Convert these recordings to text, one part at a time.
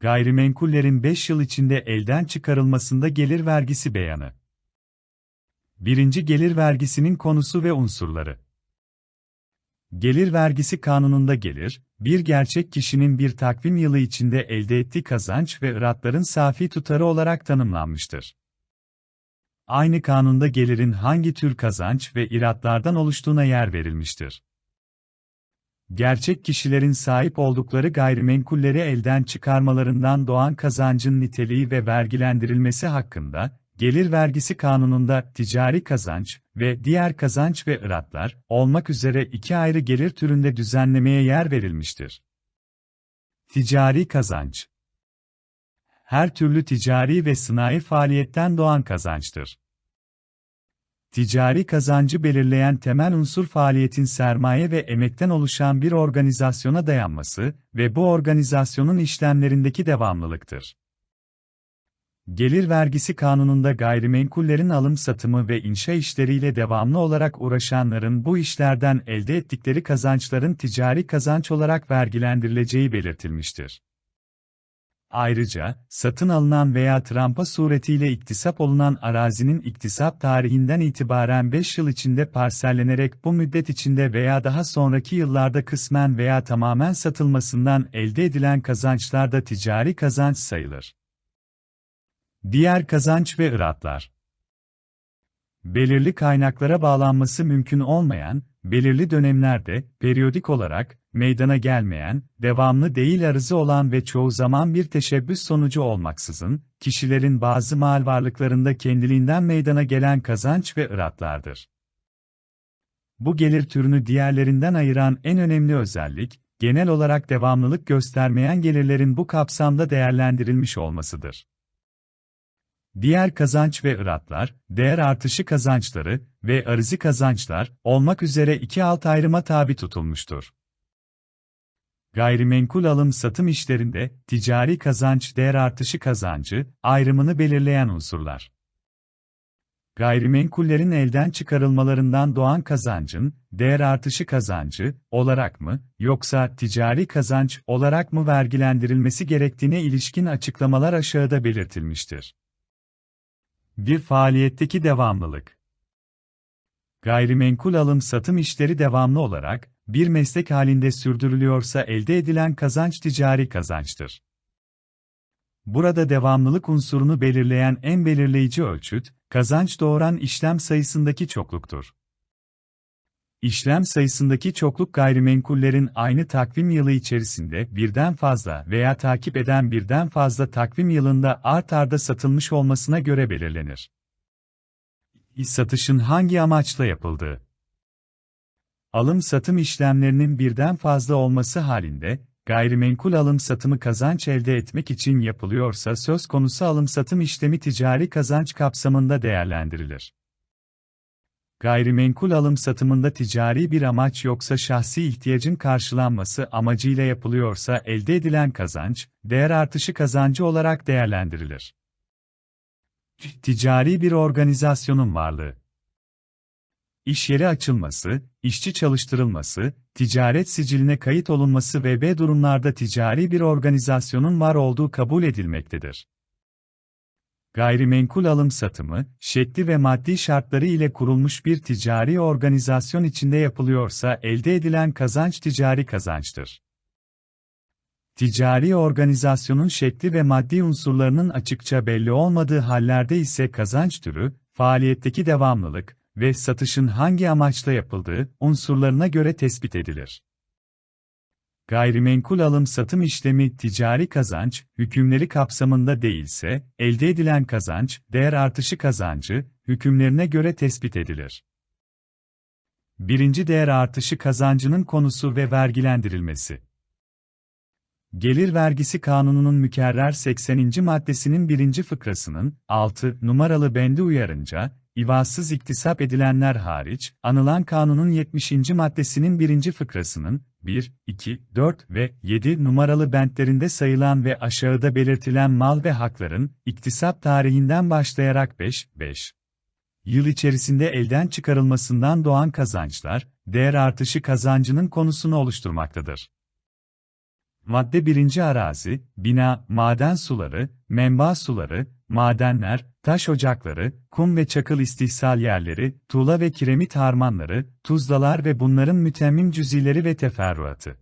Gayrimenkullerin 5 yıl içinde elden çıkarılmasında gelir vergisi beyanı. Birinci gelir vergisinin konusu ve unsurları. Gelir vergisi kanununda gelir, bir gerçek kişinin bir takvim yılı içinde elde ettiği kazanç ve ıratların safi tutarı olarak tanımlanmıştır. Aynı kanunda gelirin hangi tür kazanç ve iratlardan oluştuğuna yer verilmiştir. Gerçek kişilerin sahip oldukları gayrimenkulleri elden çıkarmalarından doğan kazancın niteliği ve vergilendirilmesi hakkında, Gelir vergisi kanununda ticari kazanç ve diğer kazanç ve ıratlar olmak üzere iki ayrı gelir türünde düzenlemeye yer verilmiştir. Ticari kazanç Her türlü ticari ve sınai faaliyetten doğan kazançtır. Ticari kazancı belirleyen temel unsur faaliyetin sermaye ve emekten oluşan bir organizasyona dayanması ve bu organizasyonun işlemlerindeki devamlılıktır. Gelir vergisi kanununda gayrimenkullerin alım satımı ve inşa işleriyle devamlı olarak uğraşanların bu işlerden elde ettikleri kazançların ticari kazanç olarak vergilendirileceği belirtilmiştir. Ayrıca, satın alınan veya trampa suretiyle iktisap olunan arazinin iktisap tarihinden itibaren 5 yıl içinde parsellenerek bu müddet içinde veya daha sonraki yıllarda kısmen veya tamamen satılmasından elde edilen kazançlar da ticari kazanç sayılır. Diğer kazanç ve ıratlar Belirli kaynaklara bağlanması mümkün olmayan, belirli dönemlerde, periyodik olarak, meydana gelmeyen, devamlı değil arızı olan ve çoğu zaman bir teşebbüs sonucu olmaksızın, kişilerin bazı mal varlıklarında kendiliğinden meydana gelen kazanç ve ıratlardır. Bu gelir türünü diğerlerinden ayıran en önemli özellik, genel olarak devamlılık göstermeyen gelirlerin bu kapsamda değerlendirilmiş olmasıdır. Diğer kazanç ve ıratlar, değer artışı kazançları ve arızi kazançlar olmak üzere iki alt ayrıma tabi tutulmuştur. Gayrimenkul alım-satım işlerinde ticari kazanç değer artışı kazancı ayrımını belirleyen unsurlar. Gayrimenkullerin elden çıkarılmalarından doğan kazancın değer artışı kazancı olarak mı yoksa ticari kazanç olarak mı vergilendirilmesi gerektiğine ilişkin açıklamalar aşağıda belirtilmiştir. Bir faaliyetteki devamlılık. Gayrimenkul alım-satım işleri devamlı olarak, bir meslek halinde sürdürülüyorsa elde edilen kazanç ticari kazançtır. Burada devamlılık unsurunu belirleyen en belirleyici ölçüt, kazanç doğuran işlem sayısındaki çokluktur. İşlem sayısındaki çokluk gayrimenkullerin aynı takvim yılı içerisinde birden fazla veya takip eden birden fazla takvim yılında art arda satılmış olmasına göre belirlenir. Satışın hangi amaçla yapıldığı Alım-satım işlemlerinin birden fazla olması halinde, gayrimenkul alım-satımı kazanç elde etmek için yapılıyorsa söz konusu alım-satım işlemi ticari kazanç kapsamında değerlendirilir. Gayrimenkul alım-satımında ticari bir amaç yoksa şahsi ihtiyacın karşılanması amacıyla yapılıyorsa elde edilen kazanç, değer artışı kazancı olarak değerlendirilir. Ticari bir organizasyonun varlığı İş yeri açılması, işçi çalıştırılması, ticaret siciline kayıt olunması ve B durumlarda ticari bir organizasyonun var olduğu kabul edilmektedir. Gayrimenkul alım satımı, şekli ve maddi şartları ile kurulmuş bir ticari organizasyon içinde yapılıyorsa elde edilen kazanç ticari kazançtır. Ticari organizasyonun şekli ve maddi unsurlarının açıkça belli olmadığı hallerde ise kazanç türü, faaliyetteki devamlılık ve satışın hangi amaçla yapıldığı unsurlarına göre tespit edilir. Gayrimenkul alım-satım işlemi ticari kazanç, hükümleri kapsamında değilse, elde edilen kazanç, değer artışı kazancı, hükümlerine göre tespit edilir. Birinci değer artışı kazancının konusu ve vergilendirilmesi. Gelir vergisi kanununun mükerrer 80. maddesinin 1. fıkrasının 6 numaralı bendi uyarınca, İvasız iktisap edilenler hariç, anılan kanunun 70. maddesinin 1. fıkrasının 1, 2, 4 ve 7 numaralı bentlerinde sayılan ve aşağıda belirtilen mal ve hakların, iktisap tarihinden başlayarak 5, 5 yıl içerisinde elden çıkarılmasından doğan kazançlar, değer artışı kazancının konusunu oluşturmaktadır. Madde 1. Arazi, bina, maden suları, menba suları, madenler, taş ocakları, kum ve çakıl istihsal yerleri, tuğla ve kiremit harmanları, tuzlalar ve bunların mütemmim cüzileri ve teferruatı.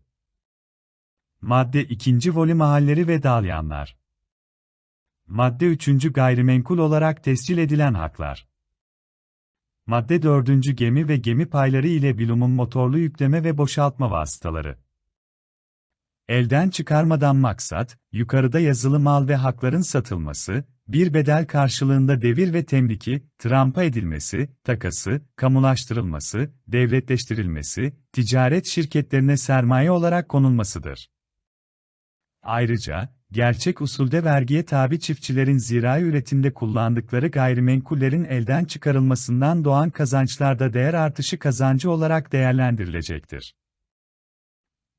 Madde 2. Voli mahalleri ve dalyanlar. Madde 3. Gayrimenkul olarak tescil edilen haklar. Madde 4. Gemi ve gemi payları ile bilumun motorlu yükleme ve boşaltma vasıtaları. Elden çıkarmadan maksat, yukarıda yazılı mal ve hakların satılması, bir bedel karşılığında devir ve temliki, trampa edilmesi, takası, kamulaştırılması, devletleştirilmesi, ticaret şirketlerine sermaye olarak konulmasıdır. Ayrıca, gerçek usulde vergiye tabi çiftçilerin zirai üretimde kullandıkları gayrimenkullerin elden çıkarılmasından doğan kazançlarda değer artışı kazancı olarak değerlendirilecektir.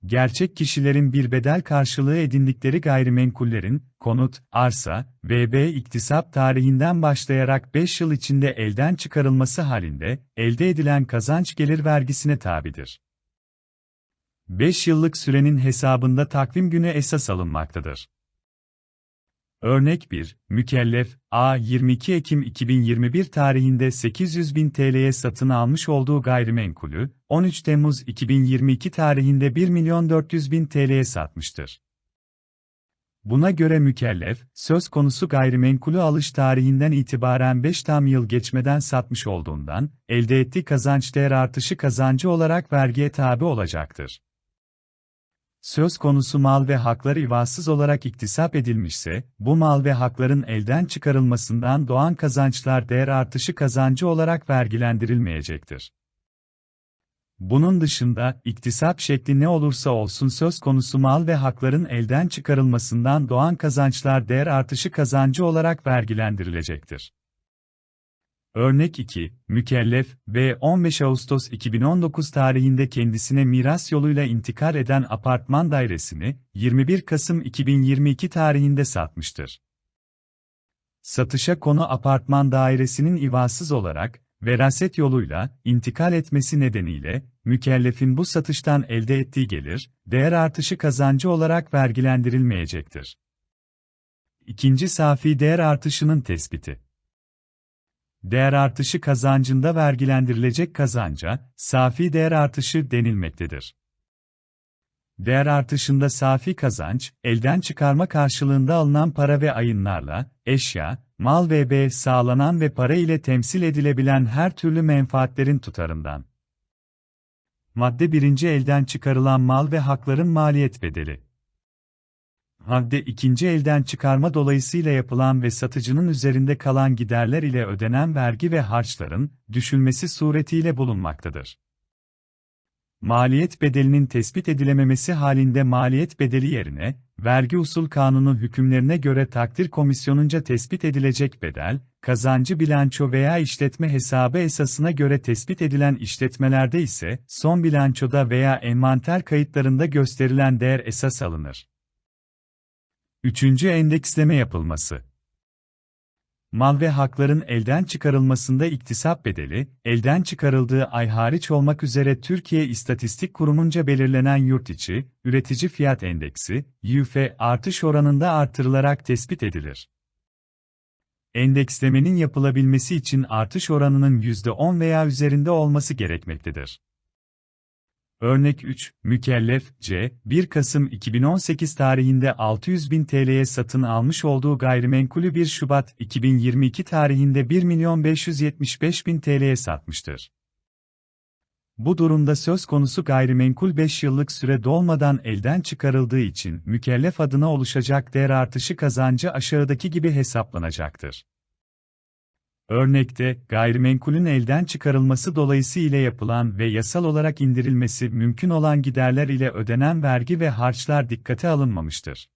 Gerçek kişilerin bir bedel karşılığı edindikleri gayrimenkullerin, konut, arsa, VB iktisap tarihinden başlayarak 5 yıl içinde elden çıkarılması halinde, elde edilen kazanç gelir vergisine tabidir. 5 yıllık sürenin hesabında takvim günü esas alınmaktadır. Örnek 1, mükellef, A 22 Ekim 2021 tarihinde 800 bin TL'ye satın almış olduğu gayrimenkulü, 13 Temmuz 2022 tarihinde 1 milyon 400 bin TL'ye satmıştır. Buna göre mükellef, söz konusu gayrimenkulü alış tarihinden itibaren 5 tam yıl geçmeden satmış olduğundan, elde ettiği kazanç değer artışı kazancı olarak vergiye tabi olacaktır söz konusu mal ve haklar ivasız olarak iktisap edilmişse, bu mal ve hakların elden çıkarılmasından doğan kazançlar değer artışı kazancı olarak vergilendirilmeyecektir. Bunun dışında, iktisap şekli ne olursa olsun söz konusu mal ve hakların elden çıkarılmasından doğan kazançlar değer artışı kazancı olarak vergilendirilecektir. Örnek 2, mükellef ve 15 Ağustos 2019 tarihinde kendisine miras yoluyla intikal eden apartman dairesini 21 Kasım 2022 tarihinde satmıştır. Satışa konu apartman dairesinin ivasız olarak veraset yoluyla intikal etmesi nedeniyle mükellefin bu satıştan elde ettiği gelir, değer artışı kazancı olarak vergilendirilmeyecektir. İkinci safi değer artışının tespiti değer artışı kazancında vergilendirilecek kazanca, safi değer artışı denilmektedir. Değer artışında safi kazanç, elden çıkarma karşılığında alınan para ve ayınlarla, eşya, mal ve b sağlanan ve para ile temsil edilebilen her türlü menfaatlerin tutarından. Madde 1. Elden çıkarılan mal ve hakların maliyet bedeli. Madde ikinci elden çıkarma dolayısıyla yapılan ve satıcının üzerinde kalan giderler ile ödenen vergi ve harçların düşülmesi suretiyle bulunmaktadır. Maliyet bedelinin tespit edilememesi halinde maliyet bedeli yerine, vergi usul kanunu hükümlerine göre takdir komisyonunca tespit edilecek bedel, kazancı bilanço veya işletme hesabı esasına göre tespit edilen işletmelerde ise, son bilançoda veya envanter kayıtlarında gösterilen değer esas alınır. Üçüncü endeksleme yapılması. Mal ve hakların elden çıkarılmasında iktisap bedeli, elden çıkarıldığı ay hariç olmak üzere Türkiye İstatistik Kurumu'nca belirlenen yurt içi, üretici fiyat endeksi, YÜF artış oranında artırılarak tespit edilir. Endekslemenin yapılabilmesi için artış oranının %10 veya üzerinde olması gerekmektedir. Örnek 3, mükellef, C, 1 Kasım 2018 tarihinde 600 bin TL'ye satın almış olduğu gayrimenkulü 1 Şubat 2022 tarihinde 1 milyon 575 bin TL'ye satmıştır. Bu durumda söz konusu gayrimenkul 5 yıllık süre dolmadan elden çıkarıldığı için mükellef adına oluşacak değer artışı kazancı aşağıdaki gibi hesaplanacaktır. Örnekte, gayrimenkulün elden çıkarılması dolayısıyla yapılan ve yasal olarak indirilmesi mümkün olan giderler ile ödenen vergi ve harçlar dikkate alınmamıştır.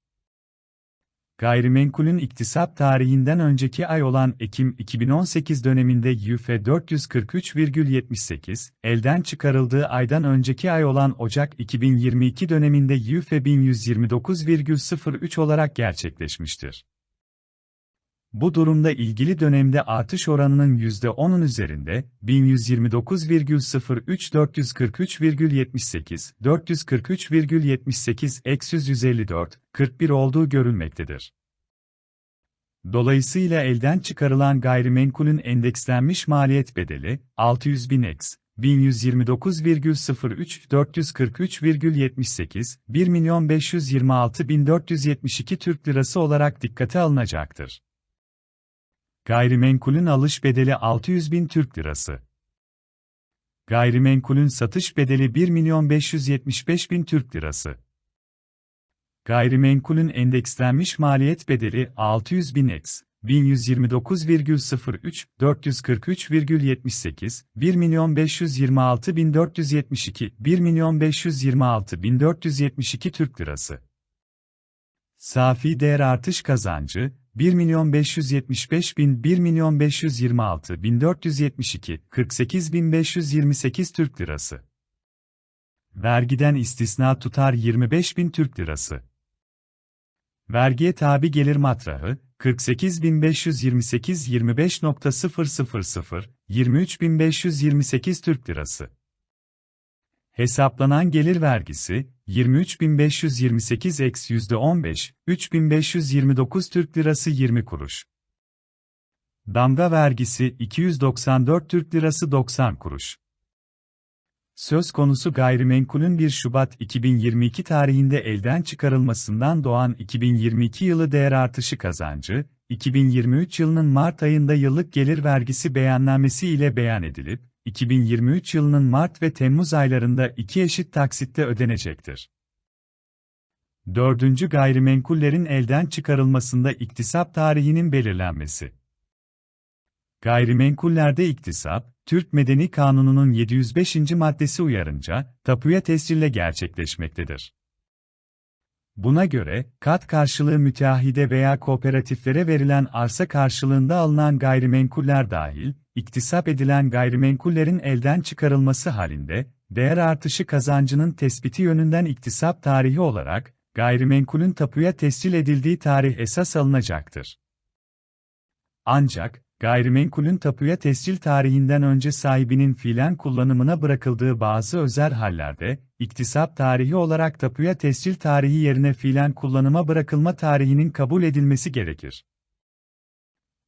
Gayrimenkulün iktisap tarihinden önceki ay olan Ekim 2018 döneminde YÜF 443,78, elden çıkarıldığı aydan önceki ay olan Ocak 2022 döneminde YÜF 1129,03 olarak gerçekleşmiştir. Bu durumda ilgili dönemde artış oranının %10'un üzerinde 1129,03 443,78 443,78 eksi 154 41 olduğu görülmektedir. Dolayısıyla elden çıkarılan gayrimenkulün endekslenmiş maliyet bedeli 600.000 eks 1129,03 443,78 1.526.472 Türk Lirası olarak dikkate alınacaktır. Gayrimenkulün alış bedeli 600.000 Türk Lirası. Gayrimenkulün satış bedeli 1.575.000 Türk Lirası. Gayrimenkulün endekslenmiş maliyet bedeli 600.000 eks 1129,03 443,78 1.526.472 1.526.472 Türk Lirası. Safi değer artış kazancı 1 milyon 575 bin 1 milyon 526 bin 472 48 bin 528 Türk Lirası. Vergiden istisna tutar 25 bin Türk Lirası. Vergiye tabi gelir matrahı 48.528 25.000 23.528 Türk Lirası. Hesaplanan gelir vergisi 23.528 eks %15, 3.529 Türk Lirası 20 kuruş. Damga vergisi 294 Türk Lirası 90 kuruş. Söz konusu gayrimenkulün 1 Şubat 2022 tarihinde elden çıkarılmasından doğan 2022 yılı değer artışı kazancı, 2023 yılının Mart ayında yıllık gelir vergisi beyannamesi ile beyan edilip, 2023 yılının Mart ve Temmuz aylarında iki eşit taksitte ödenecektir. Dördüncü gayrimenkullerin elden çıkarılmasında iktisap tarihinin belirlenmesi. Gayrimenkullerde iktisap, Türk Medeni Kanunu'nun 705. maddesi uyarınca, tapuya tescille gerçekleşmektedir. Buna göre, kat karşılığı müteahhide veya kooperatiflere verilen arsa karşılığında alınan gayrimenkuller dahil, iktisap edilen gayrimenkullerin elden çıkarılması halinde, değer artışı kazancının tespiti yönünden iktisap tarihi olarak, gayrimenkulün tapuya tescil edildiği tarih esas alınacaktır. Ancak, gayrimenkulün tapuya tescil tarihinden önce sahibinin fiilen kullanımına bırakıldığı bazı özel hallerde, iktisap tarihi olarak tapuya tescil tarihi yerine fiilen kullanıma bırakılma tarihinin kabul edilmesi gerekir.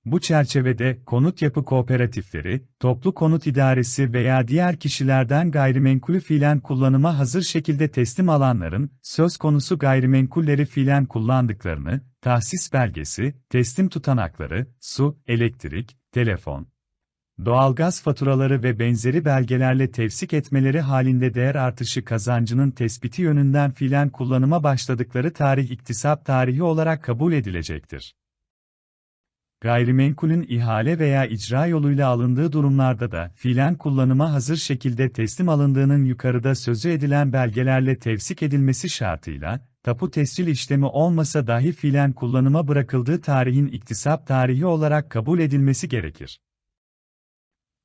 Bu çerçevede konut yapı kooperatifleri, toplu konut idaresi veya diğer kişilerden gayrimenkulü fiilen kullanıma hazır şekilde teslim alanların söz konusu gayrimenkulleri fiilen kullandıklarını, tahsis belgesi, teslim tutanakları, su, elektrik, telefon, doğalgaz faturaları ve benzeri belgelerle tevsik etmeleri halinde değer artışı kazancının tespiti yönünden fiilen kullanıma başladıkları tarih iktisap tarihi olarak kabul edilecektir. Gayrimenkulün ihale veya icra yoluyla alındığı durumlarda da fiilen kullanıma hazır şekilde teslim alındığının yukarıda sözü edilen belgelerle tevsik edilmesi şartıyla, tapu tescil işlemi olmasa dahi fiilen kullanıma bırakıldığı tarihin iktisap tarihi olarak kabul edilmesi gerekir.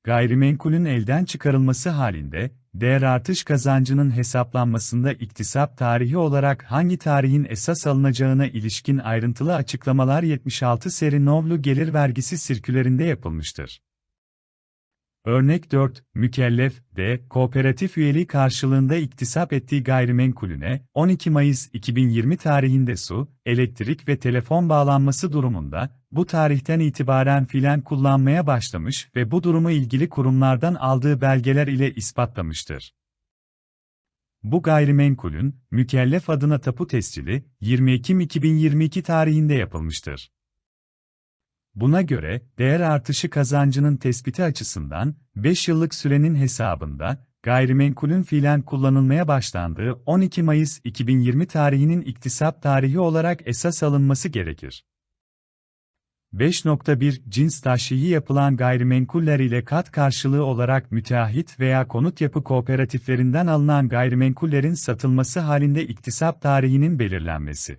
Gayrimenkulün elden çıkarılması halinde, değer artış kazancının hesaplanmasında iktisap tarihi olarak hangi tarihin esas alınacağına ilişkin ayrıntılı açıklamalar 76 seri Novlu gelir vergisi sirkülerinde yapılmıştır. Örnek 4, mükellef, D, kooperatif üyeliği karşılığında iktisap ettiği gayrimenkulüne, 12 Mayıs 2020 tarihinde su, elektrik ve telefon bağlanması durumunda, bu tarihten itibaren filan kullanmaya başlamış ve bu durumu ilgili kurumlardan aldığı belgeler ile ispatlamıştır. Bu gayrimenkulün, mükellef adına tapu tescili, 20 Ekim 2022 tarihinde yapılmıştır. Buna göre, değer artışı kazancının tespiti açısından, 5 yıllık sürenin hesabında, gayrimenkulün fiilen kullanılmaya başlandığı 12 Mayıs 2020 tarihinin iktisap tarihi olarak esas alınması gerekir. 5.1 Cins taşiyi yapılan gayrimenkuller ile kat karşılığı olarak müteahhit veya konut yapı kooperatiflerinden alınan gayrimenkullerin satılması halinde iktisap tarihinin belirlenmesi.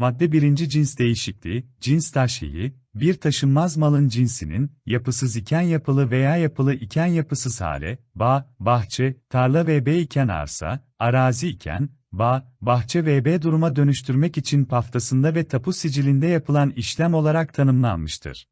Madde 1. Cins değişikliği, cins taşiyi, bir taşınmaz malın cinsinin, yapısız iken yapılı veya yapılı iken yapısız hale, bağ, bahçe, tarla bey iken arsa, arazi iken, bağ, bahçe VB duruma dönüştürmek için paftasında ve tapu sicilinde yapılan işlem olarak tanımlanmıştır.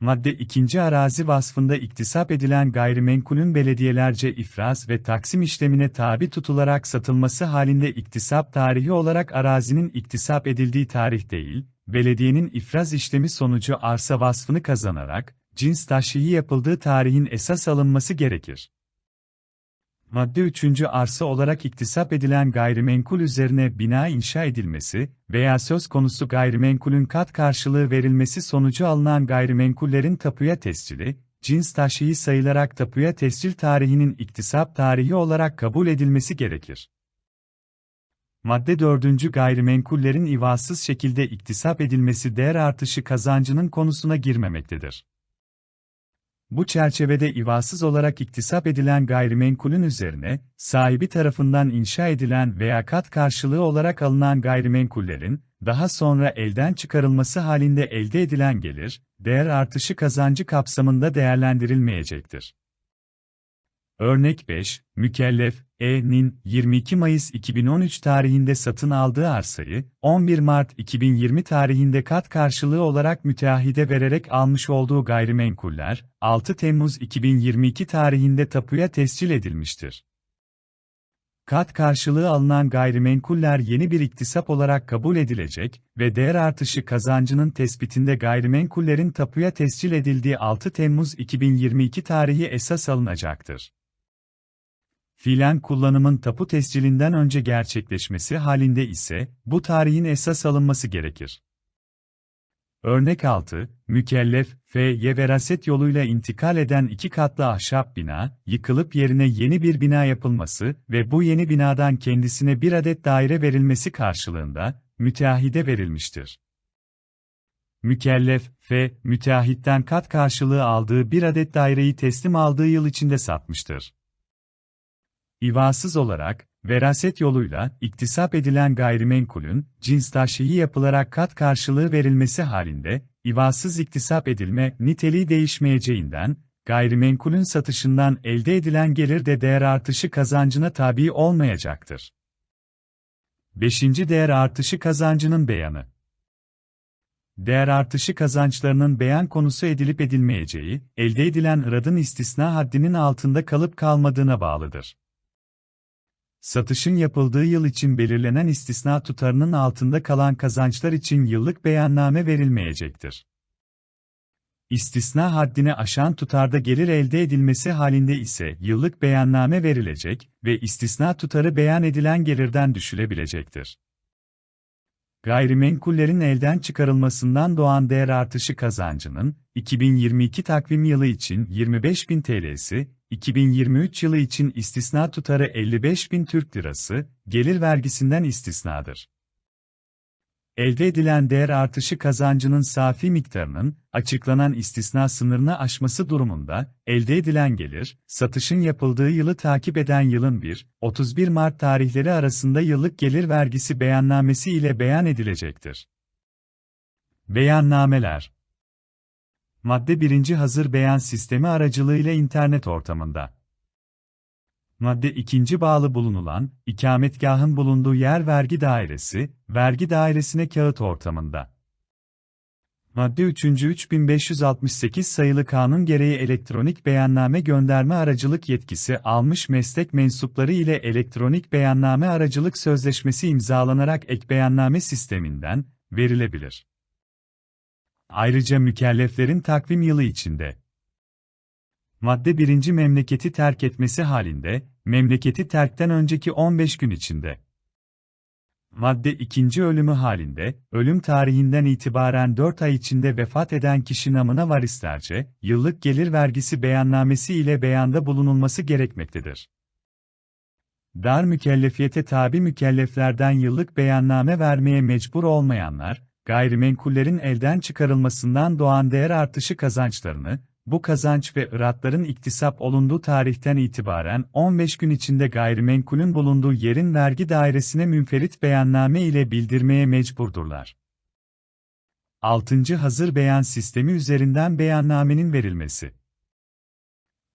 Madde 2. Arazi vasfında iktisap edilen gayrimenkulün belediyelerce ifraz ve taksim işlemine tabi tutularak satılması halinde iktisap tarihi olarak arazinin iktisap edildiği tarih değil, belediyenin ifraz işlemi sonucu arsa vasfını kazanarak, cins taşhiyi yapıldığı tarihin esas alınması gerekir. Madde 3. arsa olarak iktisap edilen gayrimenkul üzerine bina inşa edilmesi veya söz konusu gayrimenkulün kat karşılığı verilmesi sonucu alınan gayrimenkullerin tapuya tescili, cins taşhiyi sayılarak tapuya tescil tarihinin iktisap tarihi olarak kabul edilmesi gerekir. Madde 4. Gayrimenkullerin ivasız şekilde iktisap edilmesi değer artışı kazancının konusuna girmemektedir. Bu çerçevede ivasız olarak iktisap edilen gayrimenkulün üzerine, sahibi tarafından inşa edilen veya kat karşılığı olarak alınan gayrimenkullerin, daha sonra elden çıkarılması halinde elde edilen gelir, değer artışı kazancı kapsamında değerlendirilmeyecektir. Örnek 5, mükellef, E.'nin 22 Mayıs 2013 tarihinde satın aldığı arsayı, 11 Mart 2020 tarihinde kat karşılığı olarak müteahhide vererek almış olduğu gayrimenkuller, 6 Temmuz 2022 tarihinde tapuya tescil edilmiştir. Kat karşılığı alınan gayrimenkuller yeni bir iktisap olarak kabul edilecek ve değer artışı kazancının tespitinde gayrimenkullerin tapuya tescil edildiği 6 Temmuz 2022 tarihi esas alınacaktır. Fiilen kullanımın tapu tescilinden önce gerçekleşmesi halinde ise, bu tarihin esas alınması gerekir. Örnek 6, mükellef, F'ye veraset yoluyla intikal eden iki katlı ahşap bina, yıkılıp yerine yeni bir bina yapılması ve bu yeni binadan kendisine bir adet daire verilmesi karşılığında, müteahhide verilmiştir. Mükellef, F, müteahhitten kat karşılığı aldığı bir adet daireyi teslim aldığı yıl içinde satmıştır. İvasız olarak, veraset yoluyla iktisap edilen gayrimenkulün cins taşhiyi yapılarak kat karşılığı verilmesi halinde, ivasız iktisap edilme niteliği değişmeyeceğinden, gayrimenkulün satışından elde edilen gelir de değer artışı kazancına tabi olmayacaktır. 5. Değer artışı kazancının beyanı Değer artışı kazançlarının beyan konusu edilip edilmeyeceği, elde edilen ıradın istisna haddinin altında kalıp kalmadığına bağlıdır. Satışın yapıldığı yıl için belirlenen istisna tutarının altında kalan kazançlar için yıllık beyanname verilmeyecektir. İstisna haddini aşan tutarda gelir elde edilmesi halinde ise yıllık beyanname verilecek ve istisna tutarı beyan edilen gelirden düşülebilecektir. Gayrimenkullerin elden çıkarılmasından doğan değer artışı kazancının 2022 takvim yılı için 25.000 TL'si, 2023 yılı için istisna tutarı 55.000 Türk Lirası, gelir vergisinden istisnadır. Elde edilen değer artışı kazancının safi miktarının, açıklanan istisna sınırını aşması durumunda, elde edilen gelir, satışın yapıldığı yılı takip eden yılın 1-31 Mart tarihleri arasında yıllık gelir vergisi beyannamesi ile beyan edilecektir. Beyannameler Madde 1. Hazır beyan sistemi aracılığıyla internet ortamında. Madde 2. Bağlı bulunulan, ikametgahın bulunduğu yer vergi dairesi, vergi dairesine kağıt ortamında. Madde 3. 3568 sayılı kanun gereği elektronik beyanname gönderme aracılık yetkisi almış meslek mensupları ile elektronik beyanname aracılık sözleşmesi imzalanarak ek beyanname sisteminden verilebilir. Ayrıca mükelleflerin takvim yılı içinde Madde 1. memleketi terk etmesi halinde, memleketi terkten önceki 15 gün içinde. Madde 2. ölümü halinde, ölüm tarihinden itibaren 4 ay içinde vefat eden kişi namına varislerce, yıllık gelir vergisi beyannamesi ile beyanda bulunulması gerekmektedir. Dar mükellefiyete tabi mükelleflerden yıllık beyanname vermeye mecbur olmayanlar, gayrimenkullerin elden çıkarılmasından doğan değer artışı kazançlarını, bu kazanç ve ıratların iktisap olunduğu tarihten itibaren 15 gün içinde gayrimenkulün bulunduğu yerin vergi dairesine münferit beyanname ile bildirmeye mecburdurlar. 6. Hazır beyan sistemi üzerinden beyannamenin verilmesi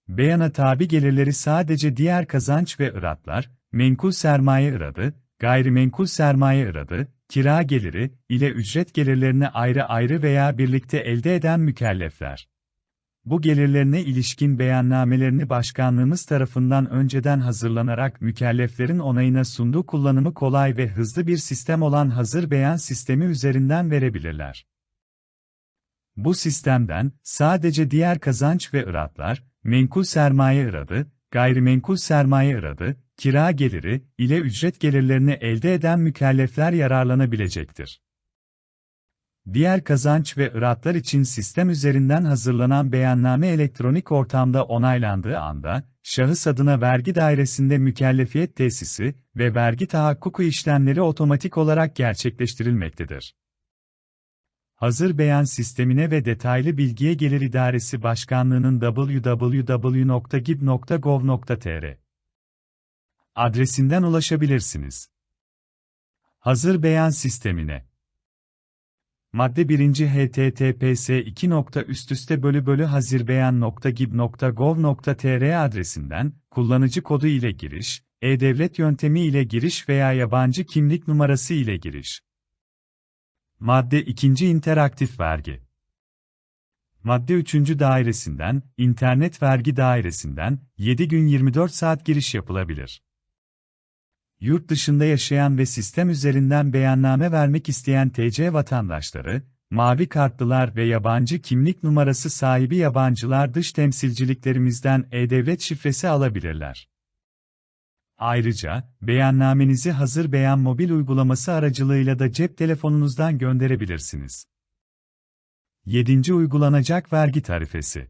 Beyana tabi gelirleri sadece diğer kazanç ve ıratlar, menkul sermaye ıradı, gayrimenkul sermaye ıradı, kira geliri ile ücret gelirlerini ayrı ayrı veya birlikte elde eden mükellefler. Bu gelirlerine ilişkin beyannamelerini başkanlığımız tarafından önceden hazırlanarak mükelleflerin onayına sunduğu kullanımı kolay ve hızlı bir sistem olan hazır beyan sistemi üzerinden verebilirler. Bu sistemden sadece diğer kazanç ve ıratlar, menkul sermaye ıradı, gayrimenkul sermaye ıradı, kira geliri ile ücret gelirlerini elde eden mükellefler yararlanabilecektir. Diğer kazanç ve ıratlar için sistem üzerinden hazırlanan beyanname elektronik ortamda onaylandığı anda, şahıs adına vergi dairesinde mükellefiyet tesisi ve vergi tahakkuku işlemleri otomatik olarak gerçekleştirilmektedir. Hazır beyan sistemine ve detaylı bilgiye Gelir İdaresi Başkanlığı'nın www.gib.gov.tr adresinden ulaşabilirsiniz. Hazır beyan sistemine Madde 1. https 2. üst bölü bölü hazirbeyan.gib.gov.tr adresinden, kullanıcı kodu ile giriş, e-devlet yöntemi ile giriş veya yabancı kimlik numarası ile giriş. Madde 2. interaktif vergi Madde 3. dairesinden, internet vergi dairesinden, 7 gün 24 saat giriş yapılabilir yurt dışında yaşayan ve sistem üzerinden beyanname vermek isteyen TC vatandaşları, mavi kartlılar ve yabancı kimlik numarası sahibi yabancılar dış temsilciliklerimizden e-devlet şifresi alabilirler. Ayrıca, beyannamenizi hazır beyan mobil uygulaması aracılığıyla da cep telefonunuzdan gönderebilirsiniz. 7. Uygulanacak vergi tarifesi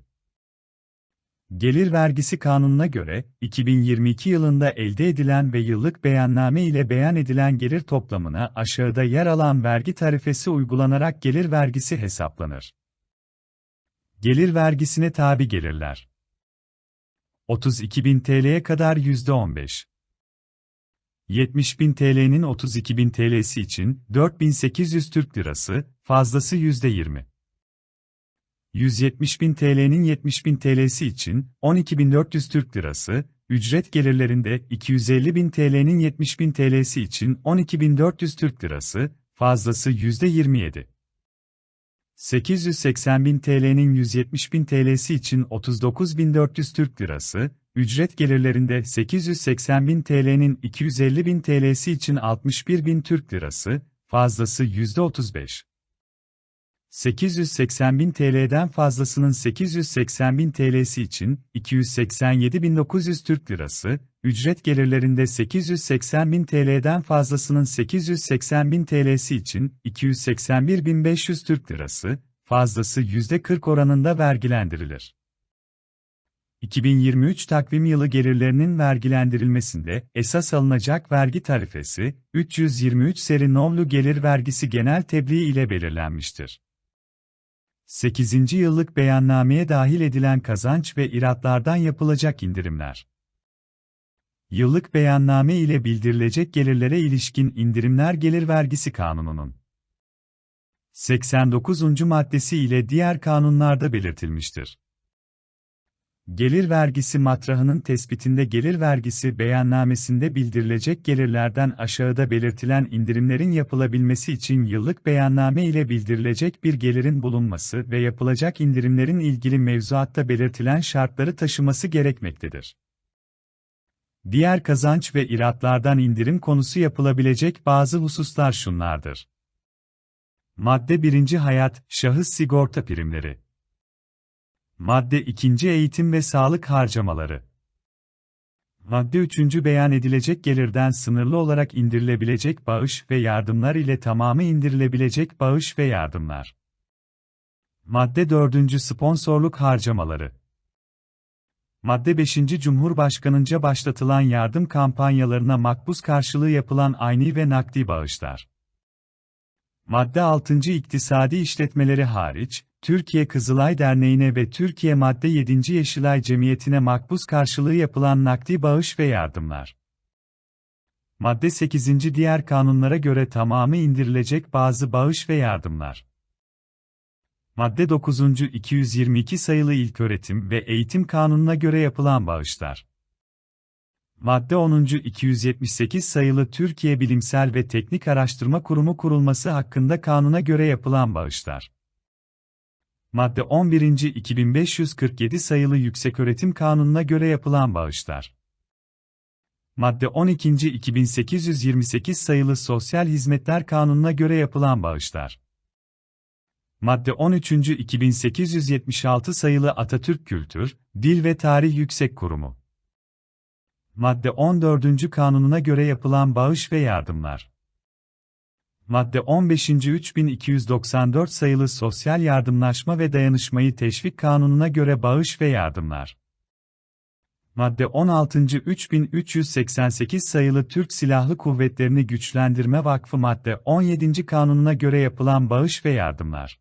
Gelir vergisi kanununa göre, 2022 yılında elde edilen ve yıllık beyanname ile beyan edilen gelir toplamına aşağıda yer alan vergi tarifesi uygulanarak gelir vergisi hesaplanır. Gelir vergisine tabi gelirler. 32.000 TL'ye kadar %15. 70.000 TL'nin 32.000 TL'si için 4.800 Türk Lirası, fazlası %20. 170 bin TL'nin 70 bin TL'si için 12.400 Türk Lirası, ücret gelirlerinde 250 bin TL'nin 70 bin TL'si için 12.400 Türk Lirası, fazlası %27. 880 bin TL'nin 170 bin TL'si için 39.400 Türk Lirası, ücret gelirlerinde 880 bin TL'nin 250 bin TL'si için 61 bin Türk Lirası, fazlası %35. 880.000 TL'den fazlasının 880.000 TL'si için 287.900 Türk Lirası, ücret gelirlerinde 880.000 TL'den fazlasının 880.000 TL'si için 281.500 Türk Lirası, fazlası %40 oranında vergilendirilir. 2023 takvim yılı gelirlerinin vergilendirilmesinde esas alınacak vergi tarifesi 323 seri nomlu gelir vergisi genel tebliğ ile belirlenmiştir. 8. yıllık beyannameye dahil edilen kazanç ve iratlardan yapılacak indirimler. Yıllık beyanname ile bildirilecek gelirlere ilişkin indirimler gelir vergisi kanununun 89. maddesi ile diğer kanunlarda belirtilmiştir. Gelir vergisi matrahının tespitinde gelir vergisi beyannamesinde bildirilecek gelirlerden aşağıda belirtilen indirimlerin yapılabilmesi için yıllık beyanname ile bildirilecek bir gelirin bulunması ve yapılacak indirimlerin ilgili mevzuatta belirtilen şartları taşıması gerekmektedir. Diğer kazanç ve iratlardan indirim konusu yapılabilecek bazı hususlar şunlardır. Madde 1. Hayat, şahıs sigorta primleri Madde 2. Eğitim ve sağlık harcamaları. Madde 3. Beyan edilecek gelirden sınırlı olarak indirilebilecek bağış ve yardımlar ile tamamı indirilebilecek bağış ve yardımlar. Madde 4. Sponsorluk harcamaları. Madde 5. Cumhurbaşkanınca başlatılan yardım kampanyalarına makbuz karşılığı yapılan ayni ve nakdi bağışlar. Madde 6. İktisadi işletmeleri hariç, Türkiye Kızılay Derneği'ne ve Türkiye Madde 7. Yeşilay Cemiyeti'ne makbuz karşılığı yapılan nakdi bağış ve yardımlar. Madde 8. Diğer kanunlara göre tamamı indirilecek bazı bağış ve yardımlar. Madde 9. 222 sayılı İlköğretim ve Eğitim Kanunu'na göre yapılan bağışlar. Madde 10. 278 sayılı Türkiye Bilimsel ve Teknik Araştırma Kurumu kurulması hakkında kanuna göre yapılan bağışlar. Madde 11. 2547 sayılı Yükseköğretim Kanunu'na göre yapılan bağışlar. Madde 12. 2828 sayılı Sosyal Hizmetler Kanunu'na göre yapılan bağışlar. Madde 13. 2876 sayılı Atatürk Kültür, Dil ve Tarih Yüksek Kurumu. Madde 14. Kanununa göre yapılan bağış ve yardımlar. Madde 15. 3294 sayılı Sosyal Yardımlaşma ve Dayanışmayı Teşvik Kanunu'na göre bağış ve yardımlar. Madde 16. 3388 sayılı Türk Silahlı Kuvvetlerini Güçlendirme Vakfı Madde 17. Kanununa göre yapılan bağış ve yardımlar.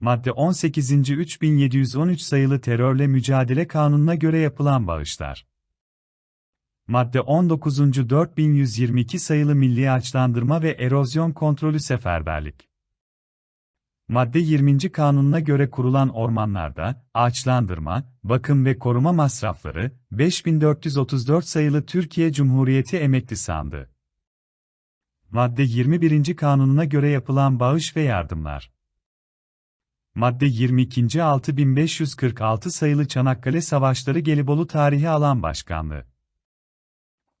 Madde 18. 3713 sayılı Terörle Mücadele Kanunu'na göre yapılan bağışlar. Madde 19. 4122 sayılı Milli Ağaçlandırma ve Erozyon Kontrolü Seferberlik. Madde 20. Kanununa göre kurulan ormanlarda, ağaçlandırma, bakım ve koruma masrafları, 5434 sayılı Türkiye Cumhuriyeti Emekli Sandığı. Madde 21. Kanununa göre yapılan bağış ve yardımlar. Madde 22. 6546 sayılı Çanakkale Savaşları Gelibolu Tarihi Alan Başkanlığı.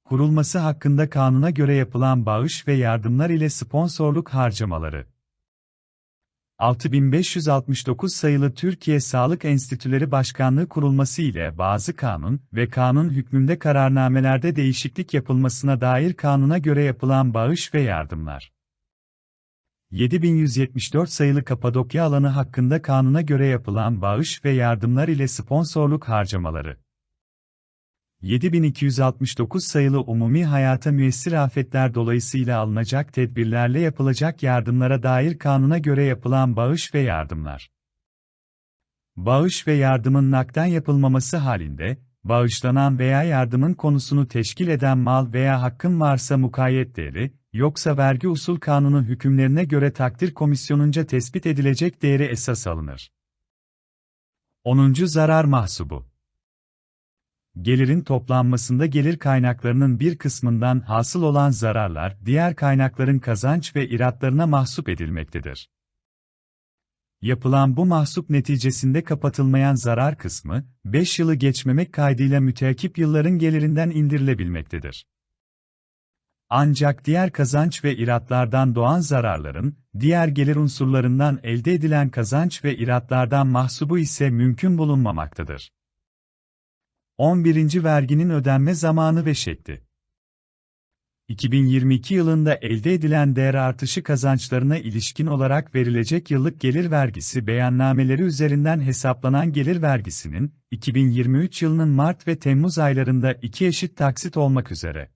Kurulması hakkında kanuna göre yapılan bağış ve yardımlar ile sponsorluk harcamaları. 6569 sayılı Türkiye Sağlık Enstitüleri Başkanlığı kurulması ile bazı kanun ve kanun hükmünde kararnamelerde değişiklik yapılmasına dair kanuna göre yapılan bağış ve yardımlar. 7174 sayılı Kapadokya alanı hakkında kanuna göre yapılan bağış ve yardımlar ile sponsorluk harcamaları. 7269 sayılı umumi hayata müessir afetler dolayısıyla alınacak tedbirlerle yapılacak yardımlara dair kanuna göre yapılan bağış ve yardımlar. Bağış ve yardımın nakden yapılmaması halinde, bağışlanan veya yardımın konusunu teşkil eden mal veya hakkın varsa mukayyet değeri, yoksa vergi usul kanunu hükümlerine göre takdir komisyonunca tespit edilecek değeri esas alınır. 10. Zarar mahsubu Gelirin toplanmasında gelir kaynaklarının bir kısmından hasıl olan zararlar, diğer kaynakların kazanç ve iratlarına mahsup edilmektedir. Yapılan bu mahsup neticesinde kapatılmayan zarar kısmı, 5 yılı geçmemek kaydıyla müteakip yılların gelirinden indirilebilmektedir. Ancak diğer kazanç ve iratlardan doğan zararların, diğer gelir unsurlarından elde edilen kazanç ve iratlardan mahsubu ise mümkün bulunmamaktadır. 11. Verginin ödenme zamanı ve şekli 2022 yılında elde edilen değer artışı kazançlarına ilişkin olarak verilecek yıllık gelir vergisi beyannameleri üzerinden hesaplanan gelir vergisinin, 2023 yılının Mart ve Temmuz aylarında iki eşit taksit olmak üzere.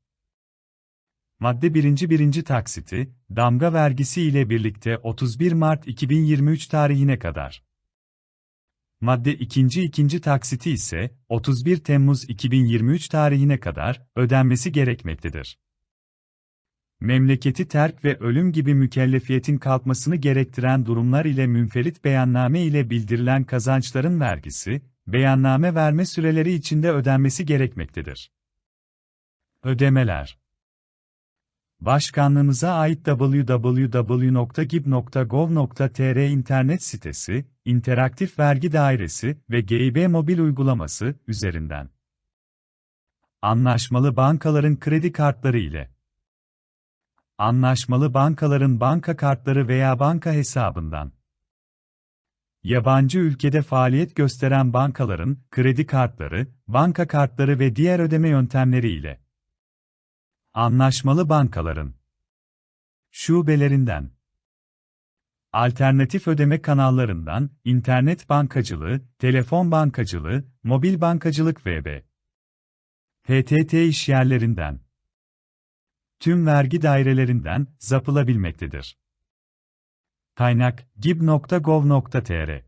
Madde 1. 1. taksiti, damga vergisi ile birlikte 31 Mart 2023 tarihine kadar. Madde 2. 2. taksiti ise 31 Temmuz 2023 tarihine kadar ödenmesi gerekmektedir. Memleketi terk ve ölüm gibi mükellefiyetin kalkmasını gerektiren durumlar ile münferit beyanname ile bildirilen kazançların vergisi, beyanname verme süreleri içinde ödenmesi gerekmektedir. Ödemeler Başkanlığımıza ait www.gib.gov.tr internet sitesi, interaktif vergi dairesi ve GİB mobil uygulaması üzerinden. Anlaşmalı bankaların kredi kartları ile. Anlaşmalı bankaların banka kartları veya banka hesabından. Yabancı ülkede faaliyet gösteren bankaların kredi kartları, banka kartları ve diğer ödeme yöntemleri ile Anlaşmalı bankaların şubelerinden Alternatif ödeme kanallarından, internet bankacılığı, telefon bankacılığı, mobil bankacılık vb. PTT işyerlerinden, tüm vergi dairelerinden zapılabilmektedir. Kaynak gib.gov.tr